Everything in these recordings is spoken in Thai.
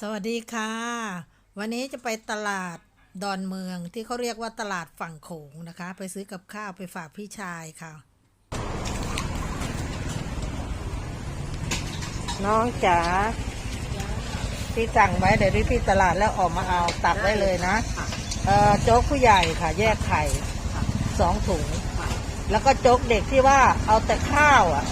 สวัสดีค่ะ วันนี้จะไปตลาดดอนเมืองที่เขาเรียกว่าตลาดฝั่งโขงนะคะ ไปซื้อกับข้าวไปฝากพี่ชายค่ะ น้องจ๋าพี่สั่งไว้เดี๋ยวที่ตลาดแล้วออกมาเอาตักได้เลยนะเออโจ๊กผู้ใหญ่ค่ะ แยกไข่สองถุง แล้วก็โจ๊กเด็กที่ว่าเอาแต่ข้าวอะ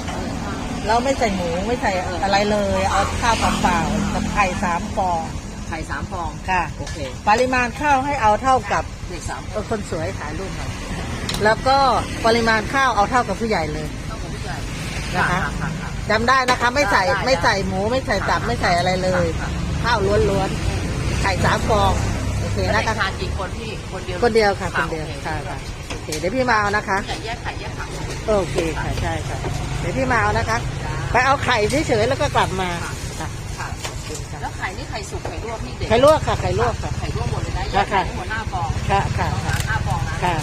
เราไม่ใส่หมูไม่ใส่อะไรเลย เอาข้าวเปล่าๆกับไข่สามฟองไข่สามฟองค่ะ โอเค ปริมาณข้าวให้เอาเท่ากับเด็กสามเออคนสวยถ่ายรูปหน่อยแล้วก็ปริมาณข้าวเอาเท่ากับผู้ใหญ่เลยต้องของผู้ใหญ่นะคะค่ะค่ะค่ะจำได้นะคะไม่ใส่ได้ได้ไม่ใส่หมูไม่ใส่ตับไม่ใส่อะไรเลยค่ะข้าวล้วนๆไข่สามฟองโอเคแล้วนะเด็กคะทานกี่คนพี่คนเดียวคนเดียวค่ะคนอ่าเดียวโอเคค่ะค่ะโอเคเดี๋ยวพี่มาเอานะคะไข่แยกไข่แยกผัก โอเคค่ะใช่ค่ะเดี๋ยวพี่มาเอานะคะ ไปเอาไข่เฉยๆแล้วก็กลับมาค่ะค่ะขอบคุณค่ะแล้วไข่นี่ไข่สุกไข่ลวกพี่เด็กไข่ลวกค่ะไข่ลวกค่ะไข่ลวกหมดเลยนะแยค่ะกไข่ทั้งหมดห้าฟองค่ะค่ะต้องค่ะหาห้าฟองนะค่ะ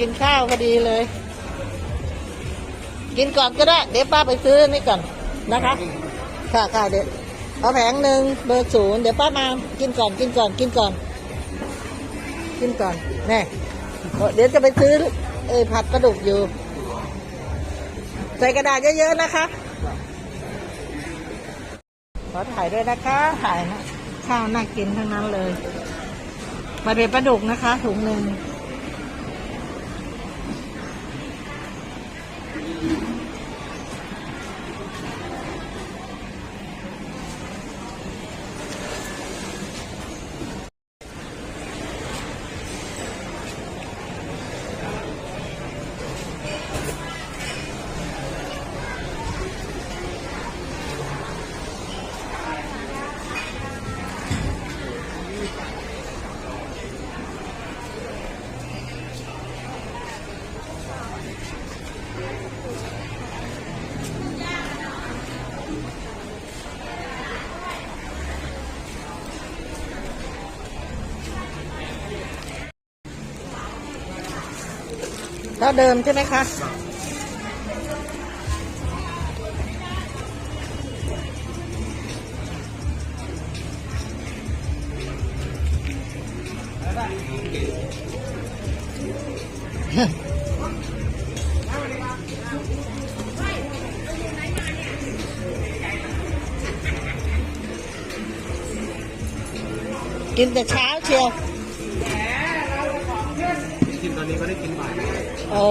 กินข้าวพอดีเลย กินก่อนก็ได้ เดี๋ยวป้าไปซื้อนี่ก่อนนะคะ ค่ะค่ะเดี๋ยวเอาแผงหนึ่งเบอร์ศูนย์เดี๋ยวป้ามากินก่อนกินก่อนกินก่อน กินก่อนแน่เดี๋ยวจะไปซื้อเอยผัดกระดูกอยู่ ใส่กระดาษเยอะๆนะคะขอถ่ายด้วยนะคะถ่ายนะข้าวน่ากินทั้งนั้นเลย มาเป็นปลาดุกนะคะถุงหนึ่ง เท่าเดิมใช่ไหมคะกินแต่เช้าเชียว โอ้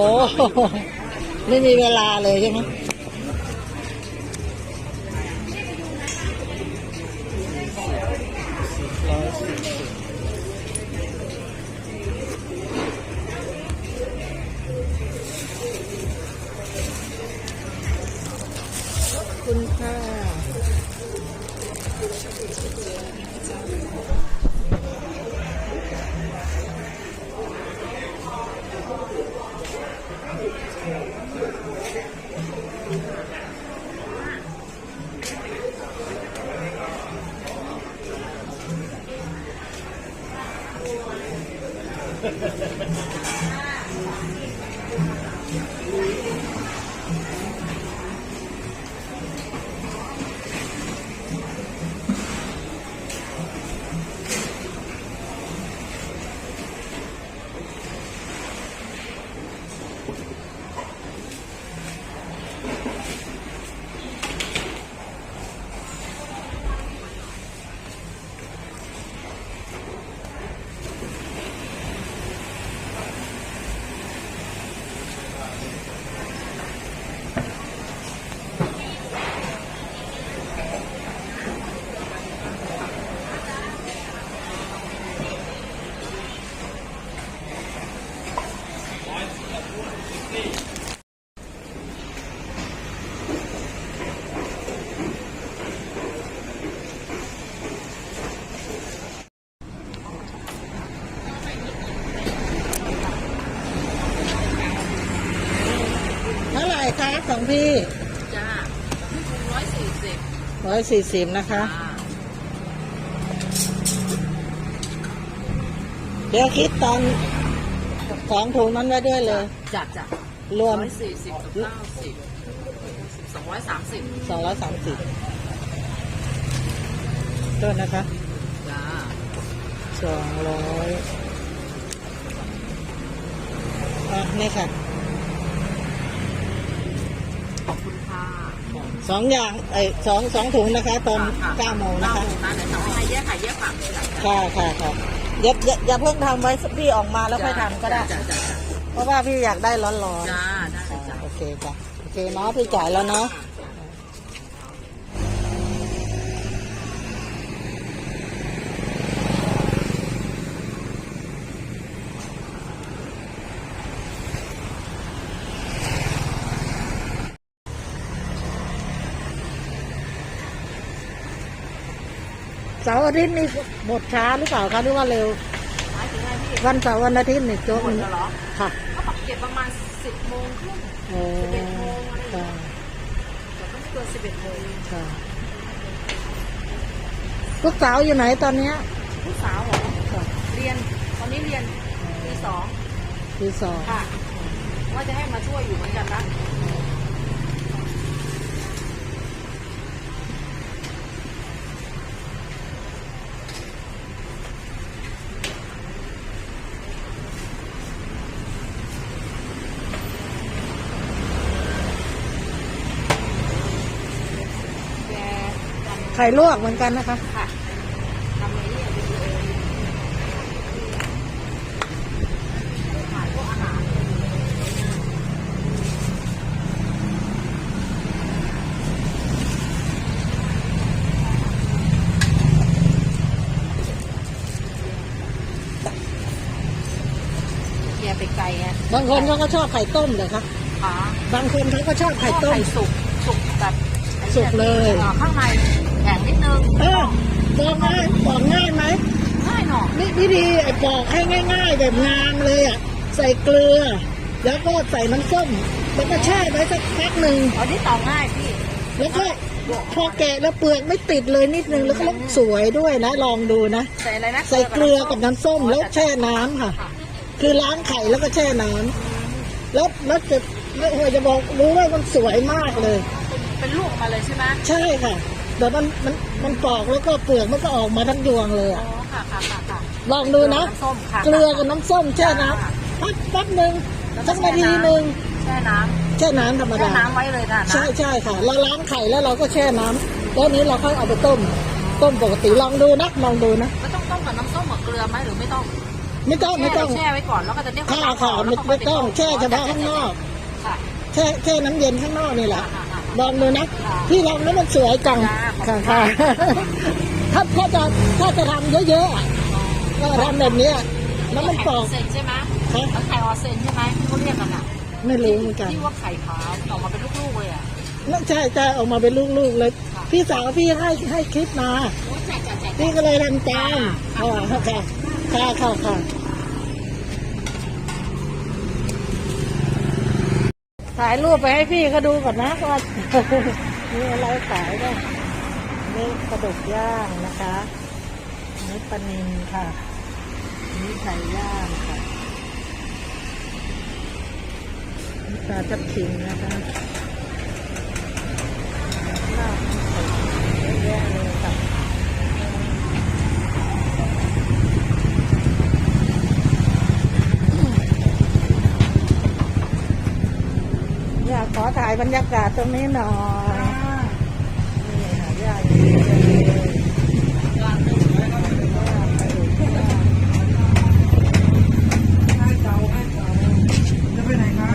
ไม่มีเวลาเลยใช่ไหมคุณค่ะ คะสองพี่จ้าพี่ถุงร้อยสี่สิบร้อยสี่สิบนะคะจ้าเดี๋ยวคิดตอนสองถุงนั้นไว้ด้วยเลยจัดจ้ะรวมร้อยสี่สิบกับเก้าสิบสองร้อยสามสิบสองร้อยสามสิบต้นนะคะจ้าสองร้อยอะนี่ค่ะ ขอบคุณค่ะสองอย่างไอ้สองสองถุงนะคะ ตอนเก้าโมงนะคะเก้าโมงนะเดี๋ยวจะเอาให้แยกไข่แยกผักเลยจ้ะค่ะค่ะค่ะอย่าอย่าอย่าเพิ่งทำไว้พี่ออกมาแล้วค่อยทำก็ได้ จ้าจ้าจ้าเพราะว่าพี่อยากได้ร้อนจ้าได้ๆอ่าจ้า โอเคจ้ะโอเคเนาะพี่จ่ายแล้วเนาะ เสาร์อาทิตย์นี่หมดช้าหรือเปล่าคะหรือว่าเร็ว หมายถึงไงพี่วันเสาร์วันอาทิตย์นี่โจ๊กหมดแล้วเหรอค่ะก็ปักเก็บประมาณสิบโมงครึ่งโอ้สิบเอ็ดโมงอะไรอย่างค่ะเงี้ยแต่ก็ไม่เกินสิบเอ็ดโมงค่ะลูกสาวอยู่ไหนตอนเนี้ยลูกสาวเหรอค่ะเรียนตอนนี้เรียนปีสองปีสองค่ะ ว่าจะให้มาช่วยอยู่เหมือนกันนะ ข่ลวกเหมือนกันนะคะค่ะทำในนี่วิดีโอขายพวกอาหารเกียร์ไปไกลไงบางคนเขาก็ชอบไข่ต้มเลยค่ะขาบางคนเขาก็ชอบไข่ต้ม ไข่สุกสุกแบบไอ้นี่สุกเลย อ่าข้างใน แข็งนิดนึงเออบอกง่ายบอกง่ายไหมง่ายหน่อยนี่วิธีไอ้ปอกให้ง่าย ๆ แบบงามเลยอะใส่เกลือ แล้วก็ใส่น้ำส้มแล้วก็แช่ไว้สักพักหนึ่งอันนี้ต่อง่ายพี่แล้วก็พอแกะแล้วเปลือกไม่ติดเลยนิดนึงแล้วก็สวยด้วยนะ ลองดูนะ ใส่อะไรนะใส่เกลือกับน้ำส้มแล้วแช่น้ำค่ะค่ะคือล้างไข่แล้วก็แช่น้ำแล้วแล้วจะไม่หัวจะบอกรู้ว่ามันสวยมากเลย เป็นลูกออกมาเลยใช่ไหมใช่ค่ะ แต่มันมันมันปอกแล้วก็เปลือกมันก็ออกมาทั้งยวงเลยอ๋ออะค่ะค่ะค่ะค่ะลองดูนะน้ำส้มค่ะเกลือกับน้ำส้มแช่น้ำปั๊บปั๊บหนึ่งสักนาทีหนึ่งแช่น้แช่น้ำธรรมำแช่ดา น้ำไว้เลยนะนะใช่ใช่ค่ะเราล้างไข่แล้วเราก็แช่น้ำแล้วนี้เราค่อยเอาไปต้ม ต้มปกติลองดูนะลองดูนะไม่ต้องต้มกับน้ำส้มกับเกลือไหมหรือไม่ต้องไม่ต้องไม่ต้องแช่ไว้ก่อนแล้วก็จะเรียกค่ะค่ะไม่ไม่ต้องแช่เฉพาะข้างนอกค่ะแช่แช่น้ำเย็นข้างนอกนี่แหละ ค่ะค่ะ ลองดูนะค่ะพี่ลองแล้วมันสวยจังจ้าค่ะค่ะถ้าถ้าจะถ้าจะทำเยอะๆอะก็ทำแบบเนี้ยแล้วมันปอกไข่ออนเซนใช่ไหมฮะแล้วไข่ออนเซนใช่ไหมที่เขาเรียกกันอะไม่รู้เหมือนกัน ที่ว่าไข่ขาวออกมาเป็นลูกๆเลยอะนั่นใช่ใช่ออกมาเป็นลูกๆเลยค่ะพี่สาวพี่ให้ให้คลิปมา โอ้ยแจกแจกแจก พี่ก็เลยทำตามค่ะค่ะค่ะค่ะค่ะ ถ่ายรูปไปให้พี่เขาดูก่อนนะว่ามีอะไรขายบ้างนี่กระดูกย่างนะคะนี่ปลานิลค่ะนี่ไก่ย่างค่ะนี่ปลาทับทิมนะคะลาเยอะแยะเลย ถ่ายบรรยากาศตรงนี้หน่อยนี่ค่ะยากดีเลย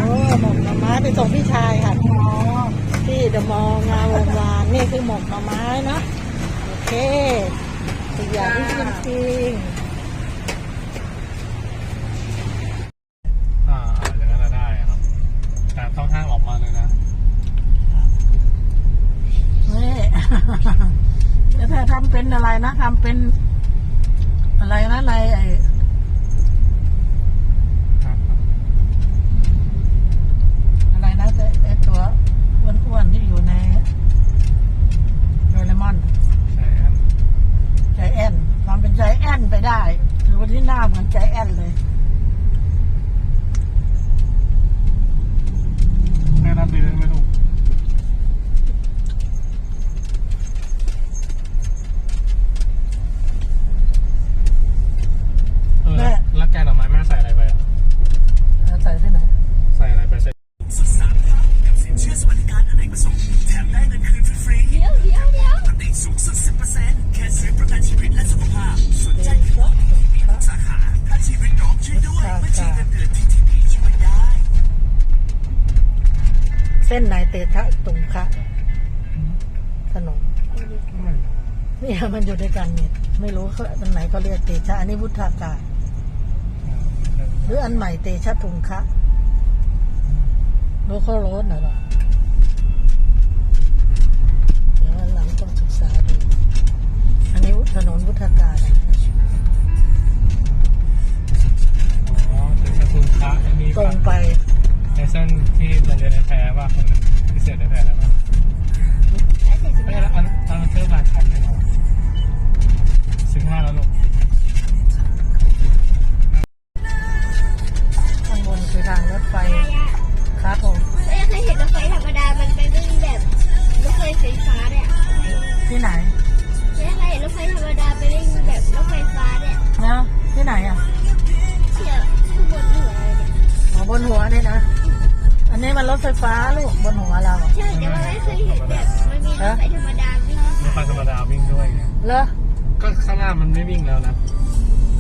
โอ้หมกหน่อไม้ไปส่งพี่ชายค่ะที่เดอะมองามวงวานนี่คือหมกหน่อไม้เนาะโอเคตัวอย่างที่จริง เนี่ยมันอยู่ด้วยกันเนี่ยไม่รู้เขาอันไหนเขาเรียกเตชะอันนี้วุฒากาศหรืออันใหม่เตชะทุงคะรู้เขาโรสหน่อยหรอเดี๋ยวหลังต้องศึกษาดูอันนี้ถนนวุฒากาศอะ อบนหัวนี่นะอันนี้มันรถไฟฟ้าลูกบนหัวเราอะใช่แต่ว่าไม่เคยเห็นแบบมันมีรถไฟธรรมดาวิ่งรถไฟธรรมดาวิ่งด้วยไงเหรอ ก็ข้างหน้ามันไม่วิ่งแล้วนะ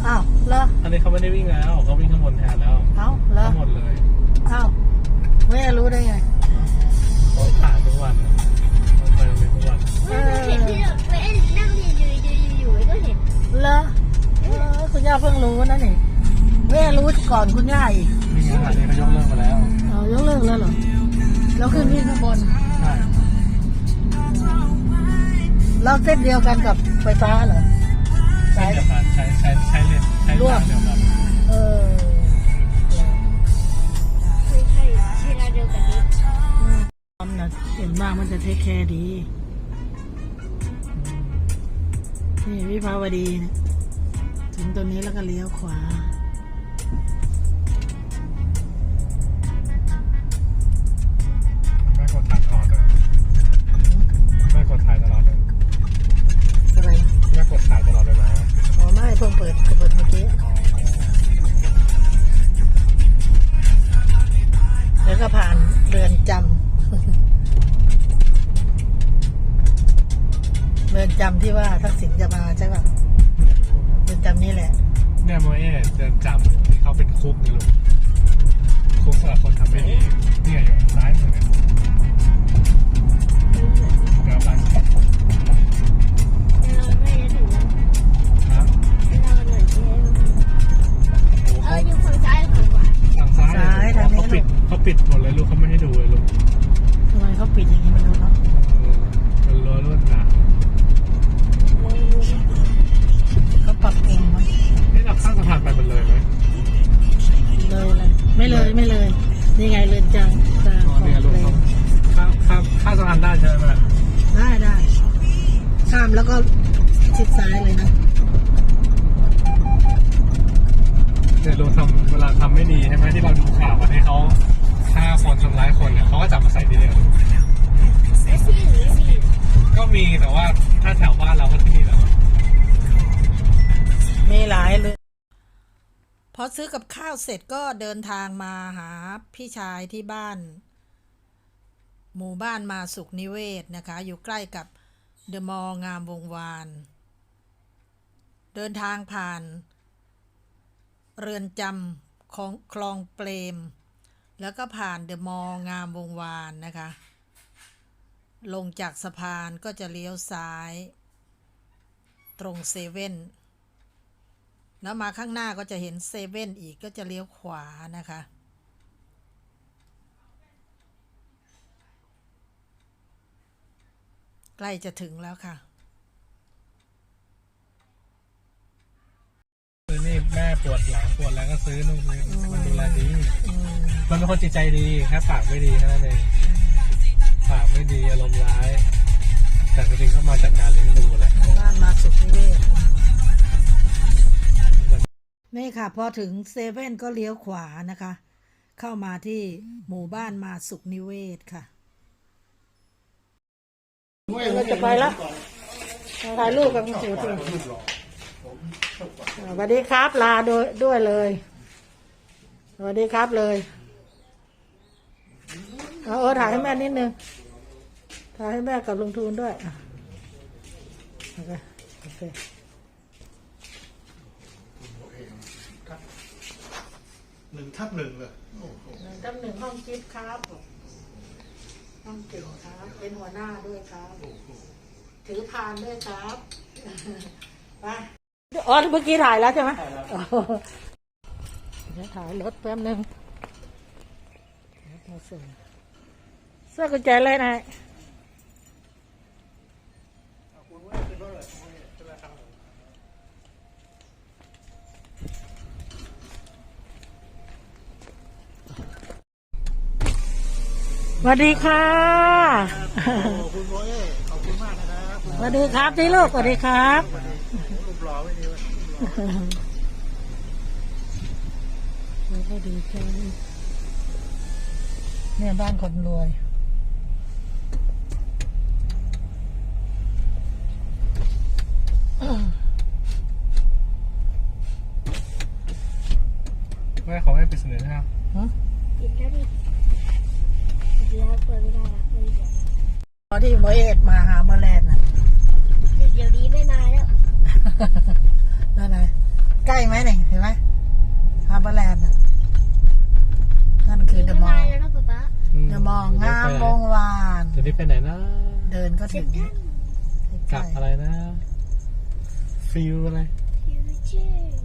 อ้าวเหรอ อันนี้เขาไม่ได้วิ่งแล้วเขาวิ่งข้างบนแทนแล้วเอ้าเหรอทั้งหมดเลยเอ้าแม่รู้ได้ไงเขาผ่านทุกวันรถไฟมันเป็นทุกวันไม่เคยเห็นที่เราไปนั่งเรียนอยู่อยู่อยู่ก็เห็นเหรอเออคุณย่าเพิ่งรู้นะนี่ แม่รู้ก่อนคุณย่าอีกนี่ไงอันนี้เขายกเลิกมาแล้ว เอายกเลิกแล้วเหรอแล้วขึ้นวิ่งข้างบนใช่เราเส้นเดียวกันกับไฟฟ้าเหรอใช่สายเดียวกันใช้ใช้ใช้เลนใช้ร่วม ทางเดียวกันเออไม่ใช่เวลาเดียวกันนี้ทำนะเห็นมากมันจะเทคแคร์ดี นี่วิภาวดีนะถึงตัวนี้แล้วก็เลี้ยวขวา ไม่เพิ่งเปิดเปิดเมื่อกี้แล้วก็ผ่านเรือนจำเรือนจำที่ว่าทักษิณจะมาใช่ป่ะเรือนจำนี้แหละ เนี่ยโมเอะเดินจำที่เขาเป็นคุกนี่ลูกคุกสำหรับคนทำไม่ดีเนี่ไงอยู่ซ้ายมือเนี่ยเดี๋ยวไป ปิดเขาปิดหมดเลยลูกเขาไม่ให้ดูเลยลูกทำไมเขาปิดอย่างนี้ไม่รู้เนาะเออเป็นรั้วลวดหนามเขาปรับเองมั้งนี่เราข้ามสะพานไปมันเลยไหมเลยเลยไม่เลยไม่เลยนี่ไงเรือนจำกลางอ๋อของเนี่ยลูกเลเขาข้ามข้ามข้ามสะพานได้ใช่ไหมแม่ได้ได้ข้ามแล้วก็ชิดซ้ายเลยนะเนี่ยลูกทำเวลาทำไม่ดีใช่ไหมที่เราดูข่าววันที่เขาฆ่า คนทำร้ายคนเนี่ยเขาก็จับมาใส่ที่เดียวไม่ที่หรือไม่มีก็มีแต่ว่าถ้าแถวบ้านเราก็ที่นี่แหละ มีหลายเลยพอซื้อกับข้าวเสร็จก็เดินทางมาหาพี่ชายที่บ้าน หมู่บ้านมาสุขนิเวศนะคะ อยู่ใกล้กับเดอะมอลล์งามวงวาน เดินทางผ่าน เรือนจำของคลองเปรม แล้วก็ผ่านเดอะมอลงามวงวานนะคะ ลงจากสะพานก็จะเลี้ยวซ้าย ตรงเซเว่นแล้วมาข้างหน้าก็จะเห็นเซเว่นอีกก็จะเลี้ยวขวานะคะ ใกล้จะถึงแล้วค่ะ ซื้อนี่แม่ปวดหลังปวดแล้วก็ซื้อนู่นซื้อมันดูแลดีอืมมันเป็นคนจิตใจดีแค่ปากไม่ดีแค่นั้นเองปากไม่ดีอารมณ์ร้าย แต่จริงๆก็มาจากการเลี้ยงดูแหละบ้านมาสุขนิเวศนี่ค่ะพอถึงเซเว่นก็เลี้ยวขวานะคะ เข้ามาที่หมู่บ้านมาสุขนิเวศค่ะเราจะไปแล้วถ่ายรูปกับคุณสูที สวัสดีครับ ลาด้วยด้วยเลย สวัสดีครับเลย เอาเออถ่ายให้แม่นิดนึง ถ่ายให้แม่กับลุงทูนด้วยอะโอเคโอเคหนึ่งทับหนึ่งเลยโอ้โหหนึ่งกับหนึ่งห้องจิ๊บครับ ห้องจิ๋วครับ เป็นหัวหน้าด้วยครับโอ้โหถือพานด้วยครับ ไป อ๋อเมื่อกี้ถ่ายแล้วใช่ไหมอ๋อเดี๋ยวถ่ายรถแป๊บนึงรถมาส่งเสื้อกุญแจเลยนายสวัสดีค่ะขอบคุณโบเอ้ขอบคุณมากนะครับสวัสดีครับพี่ลูกสวัสดีครับรูปห ล่อไม่ดีเว้ยแล้วก็ดีใจเนี่ยบ้านคนรวยแม่เขาไม่ไปเสนอนะครับปิดแล้วดิปิดแล้วเปิดไม่ได้ละเปิดเดี๋ยวตอนที่โมเอสมาหาเมอร์แลนด์น่ะ เดี๋ยวนี้ไม่มาแล้ว นั่นไงใกล้ไหมนี่เห็นไหมฮาร์เบอร์แลนด์น่ะนั่นคือเด ไม่ อะมอ มา ลล์ แล้วนะป๊าป๊า เดอะ มอลล์งามวงวานเดี๋ยวนี้ไปไหนนะ เดินก็ถึงกลับอะไรนะ ฟิวอะไรฟิวเจอร์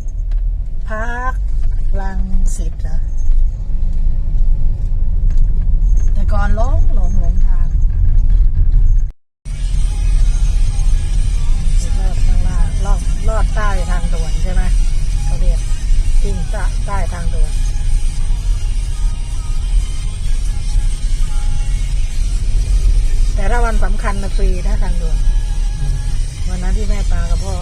พาร์คลังสิตเหรอแต่ก่อนหลงหลงหลงทางลอดข้างล่างลอดลอดใต้ทางด่วนใช่ไหมเขาเรียกทิ้งใต้ใต้ทางด่วน แต่ถ้าวันสำคัญนะฟรีนะทางด่วนวันนั้นที่แม่ปากับพ่อ